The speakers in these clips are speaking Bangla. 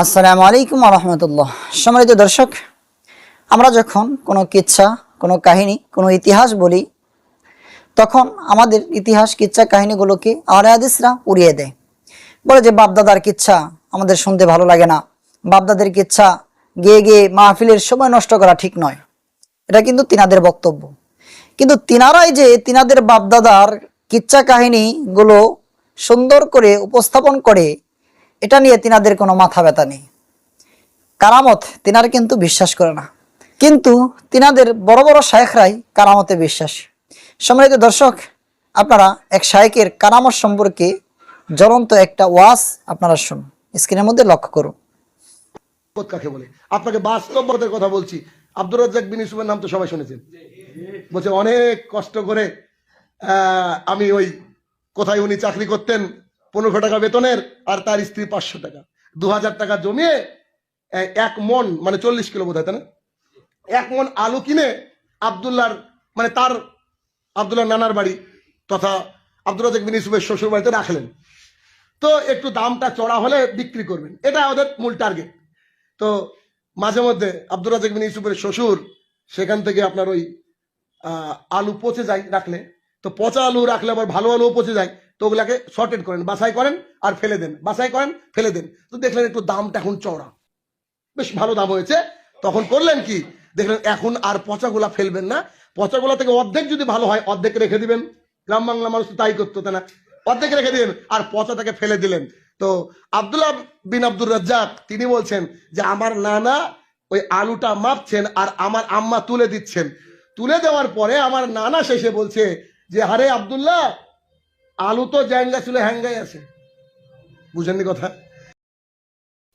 আসসালামু আলাইকুম রহমতুল্লাহ। সম্মানিত দর্শক, আমরা যখন কোনো কিচ্ছা, কোনো কাহিনী, কোনো ইতিহাস বলি, তখন আমাদের ইতিহাস কিচ্ছা কাহিনীগুলোকে আহলে হাদিসরা উড়িয়ে দেয়। বলে যে, বাপদাদার কিচ্ছা আমাদের শুনতে ভালো লাগে না। বাপদাদের কিচ্ছা গিয়ে গিয়ে মাহফিলের সময় নষ্ট করা ঠিক নয়। এটা কিন্তু তিনাদের বক্তব্য। কিন্তু তিনারাই যে, তিনাদের বাপদাদার কিচ্ছা কাহিনীগুলো সুন্দর করে উপস্থাপন করে এটা নিয়ে তিনাদের কোনো মাথা ব্যথা নেই। কারামত তিনার কিন্তু বিশ্বাস করে না। কিন্তু তিনাদের বড় বড় শায়েখরাই কারামতে বিশ্বাস। সম্মানিত দর্শক, আপনারা এক শায়েকের কারামত সম্পর্কে জ্বলন্ত একটা ওয়াজ আপনারা শুনুন। স্ক্রিনের মধ্যে লক্ষ্য করুন। কাকে বলে? আপনাকে বাস্তবতার কথা বলছি। আব্দুর রাজ্জাক বিন ইউসুফের নাম তো সবাই শুনেছেন। বলছে, অনেক কষ্ট করে আমি ওই কোথায় উনি চাকরি করতেন পনেরোশো টাকা বেতনের আর তার স্ত্রী পাঁচশো টাকা। দু হাজার টাকা জমিয়ে এক মন মানে চল্লিশ কিলো বোধ হয় তাই না? এক মন আলু কিনে আবদুল্লার মানে তার, আবদুল্লাহ নানার বাড়ি তথা আব্দুর রাজ্জাক বিন ইউসুফের শ্বশুর বাড়িতে রাখলেন। তো একটু দামটা চড়া হলে বিক্রি করবেন। এটা ওদের মূল টার্গেট তো মাঝে মধ্যে আব্দুর রাজাক বিন ইউসুফের শ্বশুর সেখান থেকে আপনার ওই আলু পচে যায় রাখলে। তো পচা আলু রাখলে আবার ভালো আলুও পচে যায়। তো ওগুলাকে শর্টেড করেন, বাছাই করেন আর ফেলে দেন। বাছাই করেন, ফেলে দেন। তো দেখলেন একটু দামটা এখন চওড়া। বেশ ভালো দাম হয়েছে। তখন করলেন কি? দেখলেন এখন আর পচাগুলা ফেলবেন না। পচাগুলা থেকে অর্ধেক যদি ভালো হয়, অর্ধেক রেখে দিবেন। গ্রাম বাংলা মানুষ তো তাই করতো, তাই না? অর্ধেক রেখে দিলেন আর পচাটাকে ফেলে দিলেন। তো আব্দুল্লাহ বিন আব্দুর রাজ্জাক, তিনি বলছেন যে, আমার নানা ওই আলুটা মাপছেন আর আমার আম্মা তুলে দিচ্ছেন। তুলে দেওয়ার পরে আমার নানা শেষে বলছে যে, আরে আব্দুল্লাহ আলু তো জ্যাঙ্গা ছিল, হ্যাঙ্গাই আছে। বুঝেননি কথা?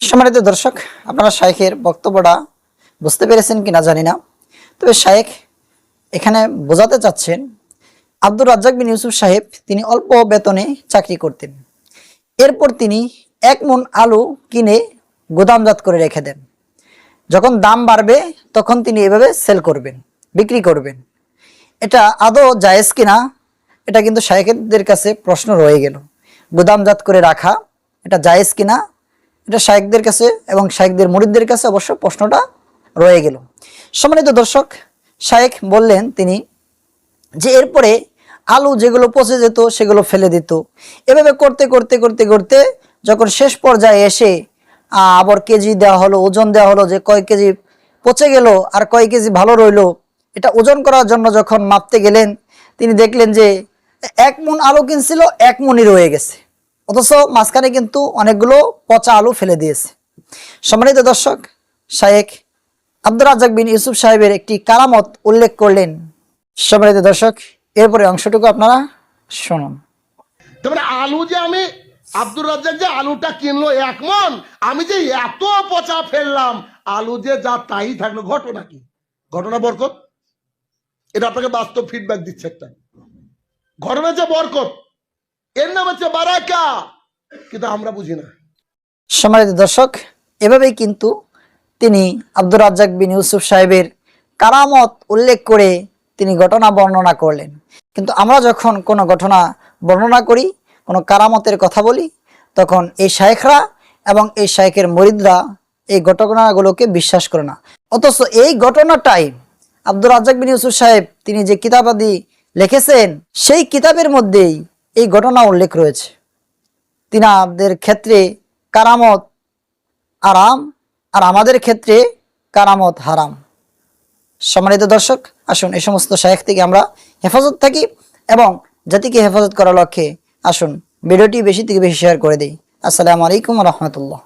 সম্মানিত দর্শক, আপনারা শাইখের বক্তব্যটা বুঝতে পেরেছেন কিনা জানি না। তবে শায়েখ এখানে বোঝাতে চাচ্ছেন, আব্দুর রাজ্জাক বিন ইউসুফ সাহেব তিনি অল্প বেতনে চাকরি করতেন। এরপর তিনি এক মন আলু কিনে গুদামজাত করে রেখে দেন। যখন দাম বাড়বে, তখন তিনি এভাবে সেল করবেন, বিক্রি করবেন। এটা আদৌ জায়েজ কিনা? এটা কিন্তু শায়েখদের কাছে প্রশ্ন রয়ে গেল। গুদামজাত করে রাখা, এটা জায়েজ কিনা? এটা শায়েকদের কাছে এবং শায়েকদের মুরিদদের কাছে অবশ্য প্রশ্নটা রয়ে গেল। সম্মানিত দর্শক শায়েক বললেন তিনি যে এরপরে আলু যেগুলো পচে যেত, সেগুলো ফেলে দিত। এভাবে করতে করতে করতে করতে যখন শেষ পর্যায়ে এসে আবার কেজি দেওয়া হলো, ওজন দেওয়া হলো যে কয় কেজি পচে গেল আর কয় কেজি ভালো রইল, এটা ওজন করার জন্য যখন মাপতে গেলেন, তিনি দেখলেন যে এক মন আলু কিনছিল, এক মনই রয়ে গেছে। অথচ মাঝখানে কিন্তু অনেকগুলো পচা আলু ফেলে দিয়েছে। সম্মানিত দর্শক, শায়েক আব্দুর রাজ্জাক বিন ইউসুফ সাহেবের একটি কারামত উল্লেখ করলেন। সম্মানিত দর্শক, এরপরে অংশটুকু আপনারা শুনুন। তার মানে আলু যে আমি, আব্দুর রাজ্জাক যে আলুটা কিনলো এক মন, আমি যে এত পচা ফেললাম, আলু যে যা তাই থাকল, ঘটনা কি? ঘটনা বরকত? এটা আপনাকে বাস্তব ফিডব্যাক দিচ্ছে একটা। ঘটনা যে বরকত। এর নাম হচ্ছে বারাকা। কিন্তু আমরা বুঝি না। সম্মানিত দর্শক, এভাবেই কিন্তু তিনি আব্দুর রাজ্জাক বিন ইউসুফ সাহেবের কারামত উল্লেখ করে তিনি ঘটনা বর্ণনা করলেন। কিন্তু আমরা যখন কোনো ঘটনা বর্ণনা করি, কোনো কারামতের কথা বলি, তখন এই শায়েখরা এবং এই শায়েখের মরিদরা এই ঘটনাগুলোকে বিশ্বাস করে না। অথচ এই ঘটনাটাই আব্দুর রাজ্জাক বিন ইউসুফ সাহেব, তিনি যে কিতাবাদি লিখেছেন, সেই কিতাবের মধ্যেই এই ঘটনা উল্লেখ রয়েছে। তিনাদের ক্ষেত্রে কারামত আরাম আর আমাদের ক্ষেত্রে কারামত হারাম। সম্মানিত দর্শক, আসুন এই সমস্ত শায়েখ থেকে আমরা হেফাজত থাকি এবং জাতিকে হেফাজত করার লক্ষ্যে আসুন। ভিডিওটি বেশি থেকে বেশি শেয়ার করে দিই। আসসালামু আলাইকুম রহমতুল্লাহ।